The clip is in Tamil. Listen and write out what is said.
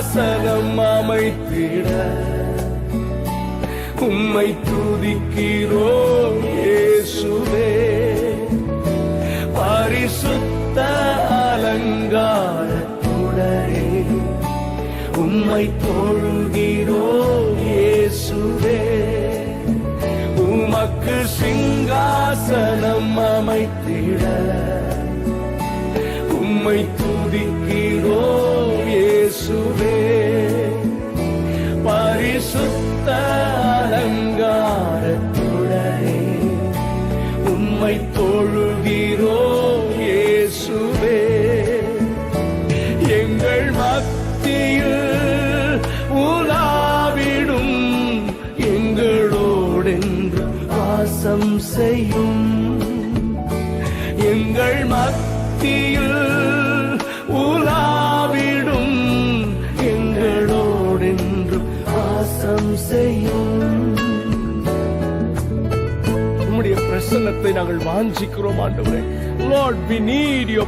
வாசகம் அமைத்திட உம்மை துதிக்கிறோம் இயேசுவே. பரிசுத்த அலங்காரத்துடனே உம்மை தொழுகிறோம் இயேசுவே. உமக்கு சிங்காசனம் அமைத்திட உம்மை உம்மை தொழுகிறோ இயேசுவே. எங்கள் மத்தியில் உலாவிடும் எங்களோடென்று வாசம் செய்யும். எங்கள் மத்தியில் உலாவிடும் எங்களோடென்று வாசம் செய்யும். உம்முடைய பிரசன்னத்தை நாங்கள் வாஞ்சிக்கிறோம் ஆண்டவரே. Lord we need yo